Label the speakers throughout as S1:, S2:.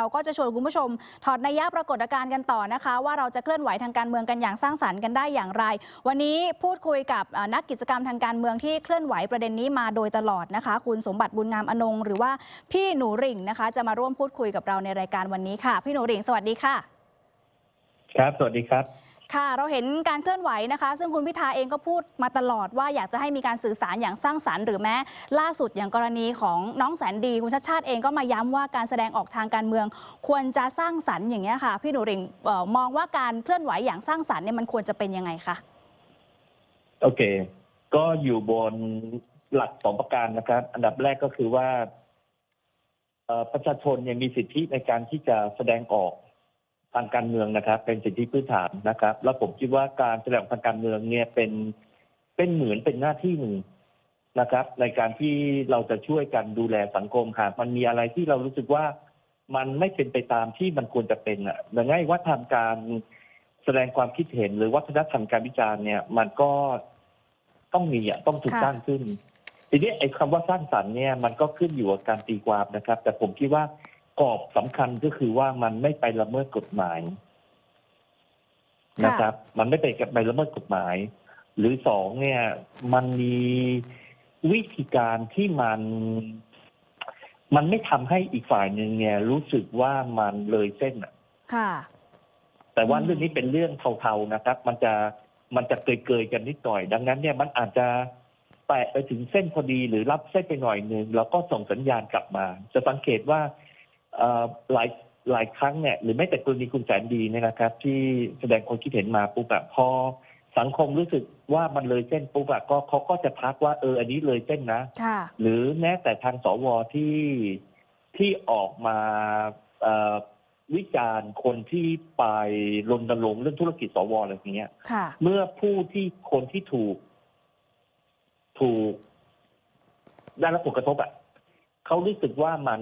S1: เราก็จะชวนคุณผู้ชม ถอดนัยยะปรากฏการณ์กันต่อนะคะ ว่าเราจะเคลื่อนไหวทางการเมืองกันอย่างสร้างสรรค์กันได้อย่างไร วันนี้พูดคุยกับนักกิจกรรมทางการเมืองที่เคลื่อนไหวประเด็นนี้มาโดยตลอดนะคะ คุณสมบัติบุญงามอนงหรือว่าพี่หนูริ่งนะคะ จะมาร่วมพูดคุยกับเราในรายการวันนี้ค่ะ พี่หนูริ่งสวัสดีค่ะ
S2: ครับ สวัสดีครับ
S1: ค่ะ เราเห็นการเคลื่อนไหวนะคะ ซึ่งคุณพิธาเองก็พูดมาตลอดว่าอยากจะให้มีการสื่อสารอย่างสร้างสรรค์หรือแม้ล่าสุดอย่างกรณีของน้องแสนดีคุณชัดชาติเองก็มาย้ำว่าการแสดงออกทางการเมือง ควรจะสร้างสรรค์อย่างนี้ค่ะ พี่หนูหริ่งเอ่อมองว่าการเคลื่อนไหวอย่างสร้างสรรค์เนี่ยมันควรจะเป็นยังไงคะ
S2: โอเค ก็อยู่บนหลักสองประการนะครับ อันดับแรกก็คือว่าประชาชนยังมีสิทธิในการที่จะแสดงออก ทางการเมืองนะครับ เป็นสิทธิพื้นฐานนะครับ แล้วผมคิดว่าการแสดงออกทางการเมืองเนี่ยเป็นเป็นเหมือนเป็นหน้าที่หนึ่งนะครับ ในการที่เราจะช่วยกันดูแลสังคมหากมันมีอะไรที่เรารู้สึกว่ามันไม่เป็นไปตามที่มันควรจะเป็นอะดังนั้นว่าทำการแสดงความคิดเห็นหรือวัฒนธรรมการวิจารณ์เนี่ย มันก็ต้องมีอะต้องถูก
S1: ค่ะ
S2: สร้างขึ้น ทีนี้ไอ้คำว่าสร้างสรรค์เนี่ยมันก็ขึ้นอยู่กับการตีความนะครับ แต่ผมคิดว่า กรอบสำคัญก็คือว่ามันไม่ไปละเมิดกฎหมาย
S1: ค่ะ
S2: นะครับ มันไม่ไปไปละเมิดกฎหมาย หรือสองเนี่ย มันมีวิธีการที่มัน มันไม่ทำให้อีกฝ่ายหนึ่งเนี่ย รู้สึกว่ามันเลยเส้นอะ
S1: ค่ะ
S2: แต่ว่า
S1: อืม
S2: เรื่องนี้เป็นเรื่องเทาๆนะครับ มันจะมันจะเกยๆกันนิดหน่อย ดังนั้นเนี่ยมันอาจจะแตะไปถึงเส้นพอดีหรือรับเส้นไปหน่อยหนึ่งแล้วก็ส่งสัญญาณกลับมา จะสังเกตว่าเอ่อ หลายหลายครั้งเนี่ยหรือแม้แต่กรณีคุณแสนดีเนี่ยนะครับ ที่แสดงความคิดเห็นมาปุ๊บแบบพอสังคมรู้สึกว่ามันเลยเส้นปุ๊บแบบก็เขาก็จะทักว่าเอออันนี้เลยเส้นนะ
S1: ค่ะ
S2: หรือแม้แต่ทางสวที่ที่ออกมาเอ่อวิจารณ์คนที่ไปรณรงค์เรื่องธุรกิจสวอะไรอย่างเงี้ย
S1: ค่ะ
S2: เมื่อผู้ที่คนที่ถูก ถูกได้รับผลกระทบอะเขารู้สึกว่ามัน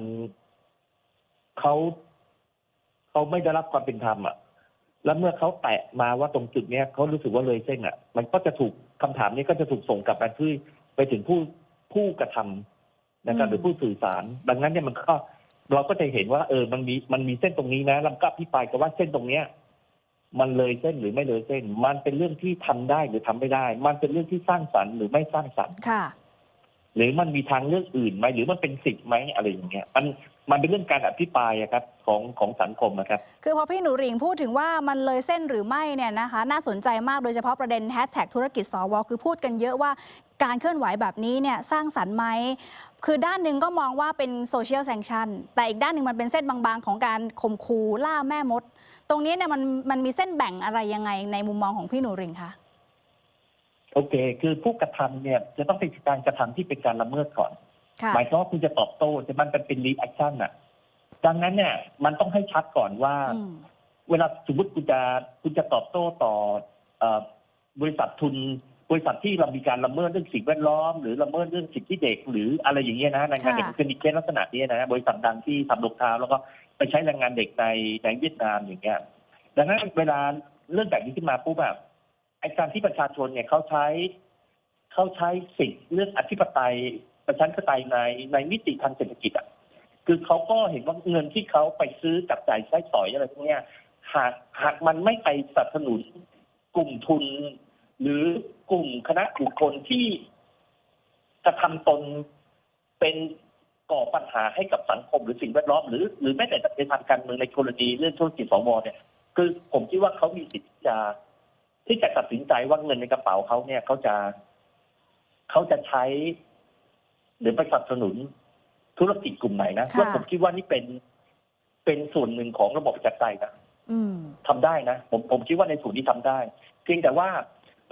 S2: เขาเขาไม่ได้รับความเป็นธรรมอะ แล้วเมื่อเขาแตะมาว่าตรงจุดเนี้ยเขารู้สึกว่าเลยเส้นอะ มันก็จะถูกคำถามนี้ก็จะถูกส่งกลับไปที่ไปถึงผู้ผู้กระทำนะครับ
S1: อืม
S2: หรือผู้สื่อสาร ดังนั้นเนี่ยมันก็เราก็จะเห็นว่า เออมันมีมันมีเส้นตรงนี้นะแล้วก็อภิปรายกันว่าเส้นตรงเนี้ยมันเลยเส้นหรือไม่เลยเส้น มันเป็นเรื่องที่ทำได้หรือทำไม่ได้ มันเป็นเรื่องที่สร้างสรรค์หรือไม่สร้างสรรค์
S1: ค่ะ
S2: หรือมันมีทางเลือกอื่นไหมหรือมันเป็นสิทธิ์ไหมอะไรอย่างเงี้ยมันมันเป็นเรื่องการอภิปรายอะครับของของสังคมนะครับ
S1: คือพอพี่หนูหริงพูดถึงว่ามันเลยเส้นหรือไม่เนี่ยนะคะ น่าสนใจมากโดยเฉพาะประเด็นแฮชแท็กธุรกิจสวคือพูดกันเยอะว่าการเคลื่อนไหวแบบนี้เนี่ยสร้างสรรค์ไหม คือด้านหนึ่งก็มองว่าเป็นโซเชียลแซงชันแต่อีกด้านหนึ่งมันเป็นเส้นบางๆ ของการข่มขู่ล่าแม่มด ตรงนี้เนี่ยมันมันมีเส้นแบ่งอะไรยังไงในมุมมองของพี่หนูหริงคะ
S2: โอเค คือผู้กระทำเนี่ยจะต้องเป็นการกระทำที่เป็นการละเมิดก่อน
S1: ค่ะ
S2: หมายความว่าคุณจะตอบโต้จะมันเป็นรีแอคชั่นอะดังนั้นเนี่ย มันต้องให้ชัดก่อนว่า
S1: อืม
S2: เวลาสมมติคุณจะคุณจะตอบโต้ต่อเอ่อบริษัททุน บริษัทที่เรามีการละเมิดเรื่องสิ่งแวดล้อม หรือละเมิดเรื่องสิทธิเด็ก หรืออะไรอย่างเงี้ยนะในงานเด็ก
S1: ค่ะ
S2: เป็นอีกเคสลักษณะนี้นะ บริษัทดังที่ทำรองเท้าแล้วก็ไปใช้แรงงานเด็กในในเวียดนามอย่างเงี้ย ดังนั้นเวลาเรื่องแบบนี้ขึ้นมาปุ๊บแบบ ไอ้การที่ประชาชนเนี่ยเขาใช้เขาใช้สิทธิเรื่องอธิปไตยประชาธิปไตยในในมิติทางเศรษฐกิจอะคือเขาก็เห็นว่าเงินที่เขาไปซื้อจับจ่ายใช้สอยอะไรพวกเนี้ยหากหากมันไม่ไปสนับสนุนกลุ่มทุน หรือกลุ่มคณะบุคคลที่กระทำตนเป็นก่อปัญหาให้กับสังคมหรือสิ่งแวดล้อมหรือหรือแม้แต่ในทางการเมืองในกรณีเรื่องธุรกิจสวเนี่ย คือผมคิดว่าเขามีสิทธิ์ที่จะ ที่จะตัดสินใจว่าเงินในกระเป๋าเขาเนี่ยเขาจะเขาจะใช้ หรือไปสนับสนุนธุรกิจกลุ่มไหนนะ
S1: ค่ะ
S2: ว่าผมคิดว่านี่เป็นเป็นส่วนหนึ่งของระบบประชาธิปไตยนะ
S1: อืม
S2: ทำได้นะผมผมคิดว่าในส่วนนี้ทำได้ เพียงแต่ว่า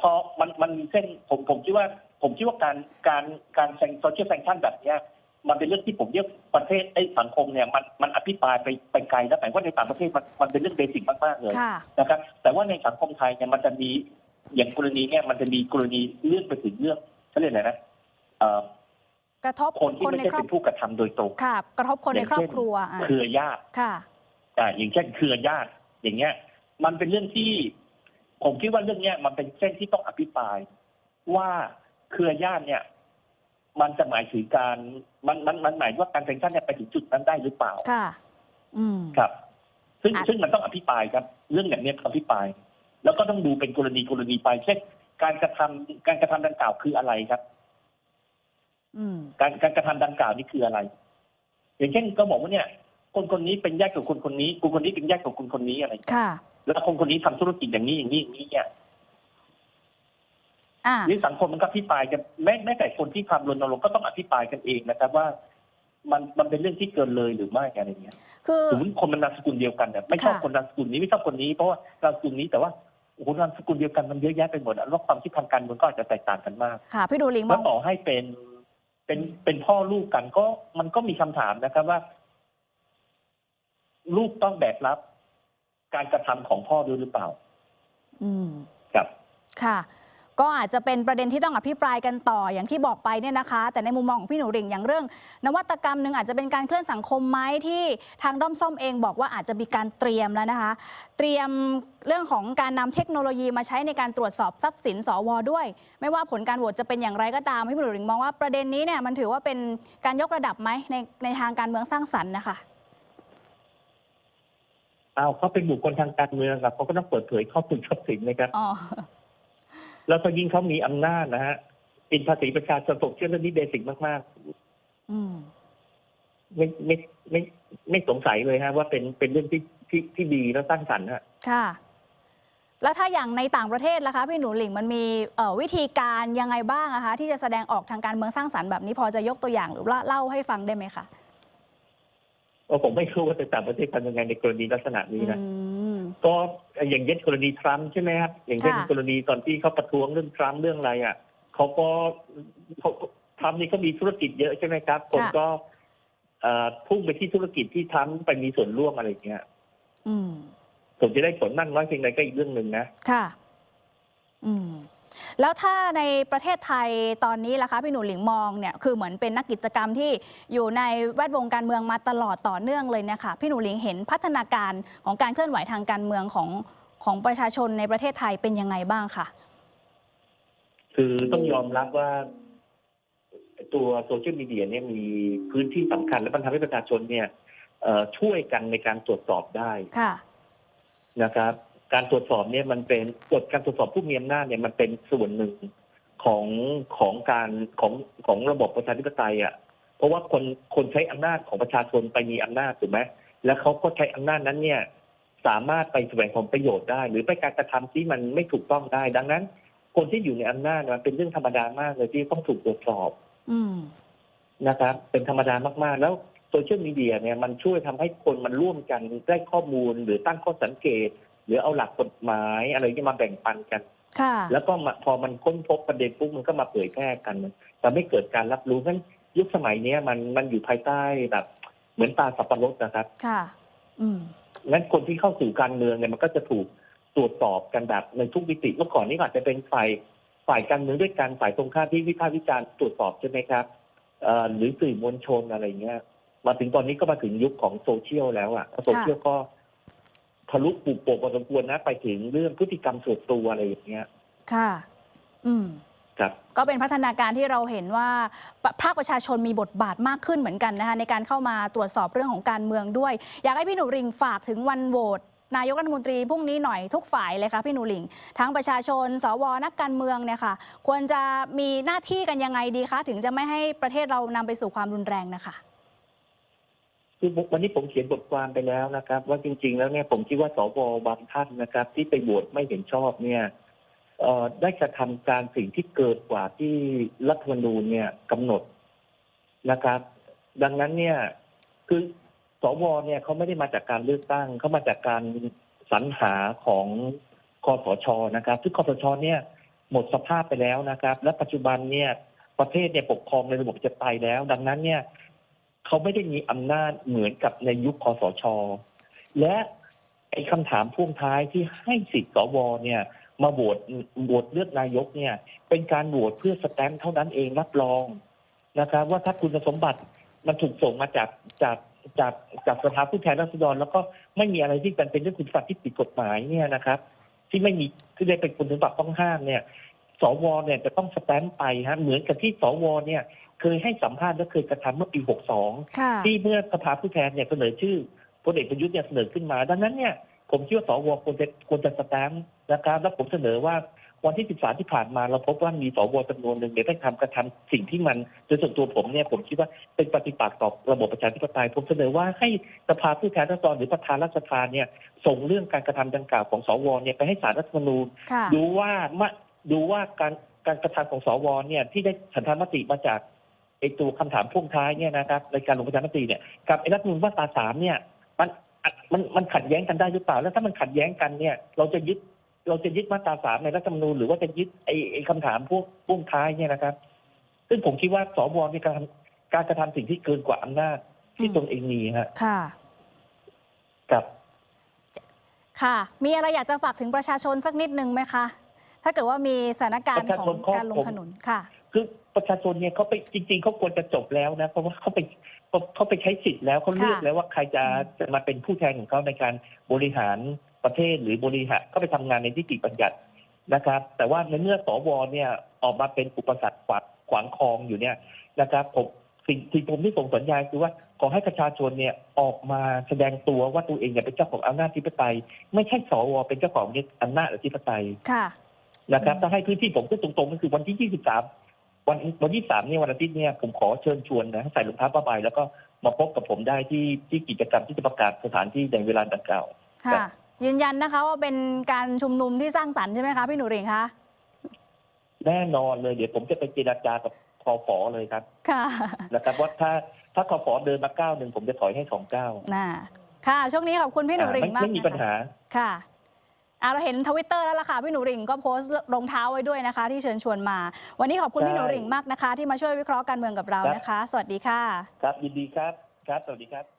S2: พอมันมันมีเส้นผมผมคิดว่า ผมคิดว่าการการการแซงโซเชียลแซงชั่นแบบเนี้ย มันเป็นเรื่องที่ผมเรียกประเทศไอ้สังคมเนี่ยมันมันอภิปรายไปไปไกลแล้วแต่ว่าในต่างประเทศมันมันเป็นเรื่องเบสิกมากๆเลย
S1: ค่ะ
S2: นะครับ แต่ว่าในสังคมไทยเนี่ยมันจะมีอย่างกรณีเนี่ยมันจะมีกรณีเรื่องไปถึงเรื่องเขาเรียกอะไรนะเอ่อก
S1: ระทบ
S2: คนที่
S1: คน
S2: ไม่
S1: ใน
S2: ใช่
S1: ครอ
S2: เป็
S1: บ
S2: นผู้กระทำโดยตรง
S1: ค่ะกระทบคนในครอบครัวอะ
S2: เครือญาติ
S1: ค่ะ
S2: อ่าอย่างเช่นเครือญาติ อย่างเงี้ย มันเป็นเรื่องที่ ผมคิดว่าเรื่องเนี้ยมันเป็นเส้นที่ต้องอภิปราย ว่าเครือญาติเนี่ย มันจะหมายถึงการมันมันมันหมายว่าการแซงชั่นเนี่ยไปถึงจุดนั้นได้หรือเปล่า
S1: ค่ะ อืม
S2: ครับ ซึ่ง
S1: อะ
S2: ซึ่งมันต้องอภิปรายครับ เรื่องอย่างเนี้ยต้องอภิปราย แล้วก็ต้องดูเป็นกรณีกรณีไปเช่นการกระทำการกระทำดังกล่าวคืออะไรครับ
S1: อืม
S2: การการกระทำดังกล่าวนี่คืออะไร อย่างเช่นก็บอกว่าเนี่ย คนคนนี้เป็นญาติกับคนคนนี้คนคนนี้เป็นญาติกับคนคนนี้อะไร
S1: ค่ะ
S2: แล้วคนคนนี้ทำธุรกิจอย่างนี้อย่างนี้อย่างนี้เนี่ย
S1: อ่า
S2: นี่สังคมมันก็อภิปรายกันแม้แม้แต่คนที่ทำรณรงค์ก็ต้องอภิปรายกันเองนะครับว่า มันมันเป็นเรื่องที่เกินเลยหรือไม่อะไรเงี้ย
S1: คือ
S2: สมมติคนมันนามสกุลเดียวกันเนี่ยไม่ชอบ
S1: ค่ะ
S2: คนนามสกุลนี้ไม่ชอบคนนี้เพราะว่านามสกุลนี้แต่ว่าโอ้โหนามสกุลเดียวกันมันเยอะแยะไปหมดอะแล้วความคิดทางการเมืองก็อาจจะแตกต่างกันมาก
S1: ค่ะพี่ดูลิงม
S2: แล้
S1: อ
S2: ว
S1: ง
S2: ต่อให้เป็นเป็นเป็นพ่อลูกกันก็มันก็มีคำถามนะครับว่า ลูกต้องแบกรับ การกระทำของพ่อด้วยหรือเปล่า
S1: อืม
S2: ครับ
S1: ค่ะ ก็อาจจะเป็นประเด็นที่ต้องอภิปรายกันต่ออย่างที่บอกไปเนี่ยนะคะ แต่ในมุมมองของพี่หนูหริ่งอย่างเรื่อง นวัตกรรมหนึ่งอาจจะเป็นการเคลื่อนสังคมไหมที่ทางด้อมส้มเองบอกว่าอาจจะมีการเตรียมแล้วนะคะ เตรียมเรื่องของการนำเทคโนโลยีมาใช้ในการตรวจสอบทรัพย์สินสวด้วย ไม่ว่าผลการโหวตจะเป็นอย่างไรก็ตามพี่หนูหริ่งมองว่าประเด็นนี้เนี่ยมันถือว่าเป็นการยกระดับไหมในในทางการเมืองสร้างสรรค์นะคะ
S2: เอาเขาเป็นบุคคลทางการเมืองครับเขาก็ต้องเปิดเผยข้อมูลทรัพย์สินนะครับ
S1: อ๋อ
S2: แล้วก็ยิ่งเขามีอำนาจนะฮะเป็นภาษีประชาชนผมเชื่อเรื่องนี้เบสิกมาก
S1: อืม
S2: ๆไม่ไม่ไม่ไม่สงสัยเลยฮะ ว่าเป็นเป็นเรื่องที่ที่ที่ดีและสร้างสรรค์ฮะ
S1: ค่ะ แล้วถ้าอย่างในต่างประเทศล่ะคะ พี่หนูหลิงมันมีเอ่อวิธีการยังไงบ้างอะคะ ที่จะแสดงออกทางการเมืองสร้างสรรค์แบบนี้พอจะยกตัวอย่างหรือว่าเล่าให้ฟังได้ไหมคะ
S2: เออผมไม่รู้ว่าในต่างประเทศทำยังไงในกรณีลักษณะนี้นะ
S1: อืม
S2: ก็อย่างเช่นกรณีทรัมป์ใช่ไหมครับอย่างเช่น
S1: ค่ะ
S2: กรณีตอนที่เขาประท้วงเรื่องทรัมป์เรื่องอะไรอะเขาก็เขาทรัมป์นี่ก็มีธุรกิจเยอะใช่ไหมครับคนก็เอ่อพุ่งไปที่ธุรกิจที่ทรัมป์ไปมีส่วนร่วมอะไรอย่างเงี้ย
S1: อืม
S2: ผมจะได้ผลนั่นน้อยเพียงใดก็อีกเรื่องหนึ่งนะ
S1: ค่ะ อืม แล้วถ้าในประเทศไทยตอนนี้ล่ะคะพี่หนูหลิงมองเนี่ยคือเหมือนเป็นนักกิจกรรมที่อยู่ในแวดวงการเมืองมาตลอดต่อเนื่องเลยเนะคะพี่หนูหลิงเห็นพัฒนาการของการเคลื่อนไหวทางการเมืองของของประชาชนในประเทศไทยเป็นยังไงบ้างคะ
S2: คือต้องยอมรับว่า ตัวโซเชียลมีเดียเนี่ยมีพื้นที่สำคัญ และมันทำให้ประชาชนเนี่ยเอ่อช่วยกันในการตรวจสอบได้
S1: ค่ะ
S2: นะครับ การตรวจสอบเนี่ยมันเป็นกฎการตรวจสอบผู้มีอำนาจเนี่ยมันเป็นส่วนหนึ่งของของการของของระบบประชาธิปไตยอะเพราะว่าคนคนใช้อำนาจของประชาชนไปมีอำนาจถูกไหมแล้วเขาก็ใช้อำนาจนั้นเนี่ยสามารถไปแสวงผลประโยชน์ได้ หรือไปการกระทำที่มันไม่ถูกต้องได้ ดังนั้น คนที่อยู่ในอำนาจมันเป็นเรื่องธรรมดามากเลยที่ต้องถูกตรวจสอบ
S1: อืม
S2: นะครับ เป็นธรรมดามากๆ แล้วโซเชียลมีเดียเนี่ยมันช่วยทำให้คนมันร่วมกันได้ข้อมูลหรือตั้งข้อสังเกต หรือเอาหลักกฎหมายอะไรที่มาแบ่งปันกัน
S1: ค่ะ
S2: แล้วก็มาพอมันค้นพบประเด็นปุ๊บมันก็มาเผยแพร่กันทำให้เกิดการรับรู้งั้นยุคสมัยเนี้ยมันมันอยู่ภายใต้แบบ เหมือนตาสับปะรดนะครับ
S1: ค่ะ อืม
S2: งั้นคนที่เข้าสู่การเมืองเนี่ยมันก็จะถูกตรวจสอบกันแบบในทุกมิติเมื่อก่อนนี่อาจจะเป็นฝ่ายฝ่ายการเมืองด้วยกันฝ่ายตรงข้ามที่วิพากษ์วิจารณ์ตรวจสอบใช่ไหมครับเอ่อหรือสื่อมวลชนอะไรเงี้ย มาถึงตอนนี้ก็มาถึงยุคของโซเชียลแล้วอะโซเชียลก็ ทะลุปลุกโป่งพอสมควรนะ ไปถึงเรื่องพฤติกรรมส่วนตัวอะไรอย่างเงี้ย
S1: ค่ะ อืม
S2: ครับ
S1: ก็เป็นพัฒนาการที่เราเห็นว่าปภาคประชาชนมีบทบาทมากขึ้นเหมือนกันนะคะในการเข้ามาตรวจสอบเรื่องของการเมืองด้วย อยากให้พี่หนูริงฝากถึงวันโหวตนายกรัฐมนตรีพรุ่งนี้หน่อยทุกฝ่ายเลยค่ะพี่หนูหลิง ทั้งประชาชน สวนักการเมืองเนี่ยค่ะ ควรจะมีหน้าที่กันยังไงดีคะ ถึงจะไม่ให้ประเทศเรานำไปสู่ความรุนแรงนะคะ
S2: คือวันนี้ผมเขียนบทความไปแล้วนะครับ ว่าจริง ๆ แล้วเนี่ยผมคิดว่าสวบางท่านนะครับ ที่ไปโหวตไม่เห็นชอบเนี่ยได้กระทำการสิ่งที่เกินกว่าที่รัฐธรรมนูญเนี่ยกำหนดนะครับ ดังนั้นเนี่ยคือสวเนี่ยเขาไม่ได้มาจากการเลือกตั้งเขามาจากการสรรหาของคอสชนะครับซึ่งคอสชเนี่ยหมดสภาพไปแล้วนะครับ และปัจจุบันเนี่ยประเทศเนี่ยปกครองในระบบประชาธิปไตยแล้ว ดังนั้นเนี่ย เขาไม่ได้มีอำนาจเหมือนกับในยุคคอสช และไอ้คำถามพ่วงท้ายที่ให้สิทธิ์สวเนี่ย มาโหวตโหวตเลือกนายกเนี่ย เป็นการโหวตเพื่อสแตมป์เท่านั้นเองรับรองนะครับ ว่าถ้าคุณสมบัติมันถูกส่งมาจากจากจากจากสภาผู้แทนราษฎร แล้วก็ไม่มีอะไรที่เป็นเป็นเรื่องคุณสมบัติที่ผิดกฎหมายเนี่ยนะครับ ที่ไม่มีที่ได้เป็นคุณสมบัติต้องห้ามเนี่ย สวเนี่ยจะต้องสแตมป์ไปฮะเหมือนกับที่สวเนี่ย เคยให้สัมภาษณ์และเคยกระทำเมื่อปี 62
S1: ค่ะ
S2: ที่เมื่อสภาผู้แทนเนี่ยเสนอชื่อพลเอกประยุทธ์เนี่ยเสนอขึ้นมา ดังนั้นเนี่ยผมคิดว่าสวควรจะควรจะสแตมป์นะครับแล้วผมเสนอว่าวันที่ 13 ที่ผ่านมาเราพบว่ามีสวจำนวนหนึ่งเนี่ยได้ทำกระทำสิ่งที่มันโดยส่วนตัวผมเนี่ยผมคิดว่าเป็นปฏิปักษ์ต่อระบบประชาธิปไตยผมเสนอว่าให้สภาผู้แทนราษฎรหรือประธานรัฐสภาเนี่ยส่งเรื่องการกระทำดังกล่าวของสวเนี่ยไปให้ศาลรัฐธรรมนูญ
S1: ค่ะ
S2: ดูว่ามาดูว่าการการกระทำของสวเนี่ยที่ได้สันธานมติมาจาก ไอตัวคำถามพ่วงท้ายเนี่ยนะครับในการลงประชามติเนี่ยกับไอรัฐธรรมนูลมาตราสามเนี่ยมันมันมันขัดแย้งกันได้หรือเปล่า แล้วถ้ามันขัดแย้งกันเนี่ย เราจะยึดเราจะยึดมาตราสามในรัฐธรรมนูญหรือว่าจะยึดไอไอคำถามพวกพ่วงท้ายเนี่ยนะครับ ซึ่งผมคิดว่าสวมีการทำการกระทำสิ่งที่เกินกว่าอำนาจที่
S1: อืม
S2: ตนเองมีฮะ
S1: ค่ะ
S2: กับ
S1: ค่ะ มีอะไรอยากจะฝากถึงประชาชนสักนิดนึงไหมคะ ถ้าเกิดว่ามีสถานการณ์ของการลงถนนค่ะ
S2: คือประชาชนเนี่ยเขาไปจริง ๆเขาควรจะจบแล้วนะเพราะว่าเขาไปเขาเขาไปใช้สิทธิ์แล้วเขาเลือก
S1: ค่ะ
S2: แล้วว่าใครจะ
S1: อืม
S2: จะมาเป็นผู้แทนของเขาในการบริหารประเทศหรือบริหารก็ไปทำงานในนิติบัญญัตินะครับ แต่ว่าในเมื่อสวเนี่ยออกมาเป็นอุปสรรคขวางขวางคลองอยู่เนี่ยนะครับผมสิ่งที่ผมที่ส่งสัญญาณคือว่าขอให้ประชาชนเนี่ยออกมาแสดงตัวว่าตัวเองเนี่ยเป็นเจ้าของอำนาจอธิปไตย ไม่ใช่สวเป็นเจ้าของอำนาจอธิปไตย
S1: ค่ะ
S2: นะครับ
S1: อืม
S2: ถ้าให้พื้นที่ผมพูดตรงๆก็คือวันที่ 23 วันวันที่3เนี่ยวันอาทิตย์เนี่ยผมขอเชิญชวนนะให้ใส่รองเท้าผ้าใบแล้วก็มาพบกับผมได้ที่ที่กิจกรรมที่จะประกาศสถานที่ในเวลาดังกล่าว
S1: ค่ะ ยืนยันนะคะว่าเป็นการชุมนุมที่สร้างสรรค์ใช่ไหมคะพี่หนูหริงคะ
S2: แน่นอนเลยเดี๋ยวผมจะไปเจรจากับคอฟอเลยครับ
S1: ค่ะ
S2: นะครับว่าถ้าถ้าคอฟอเดินมาก้าวหนึ่งผมจะถอยให้สองก้าว
S1: น่ะค่ะ ช่วงนี้ขอบคุณพี่หนูหริง
S2: ไม่
S1: มาก
S2: ไม่มี
S1: นะคะ
S2: ปัญหา
S1: ค่ะอะ เราเห็นทวิตเตอร์แล้วล่ะค่ะ พี่หนูหริงก็โพสต์รองเท้าไว้ด้วยนะคะ ที่เชิญชวนมา วันนี้ขอบคุณ
S2: ใช่
S1: พี่หนูหริงมากนะคะ ที่มาช่วยวิเคราะห์การเมืองกับเรานะคะ สวัสดีค่ะ
S2: ครับยินดีครับ ครับ สวัสดีครับ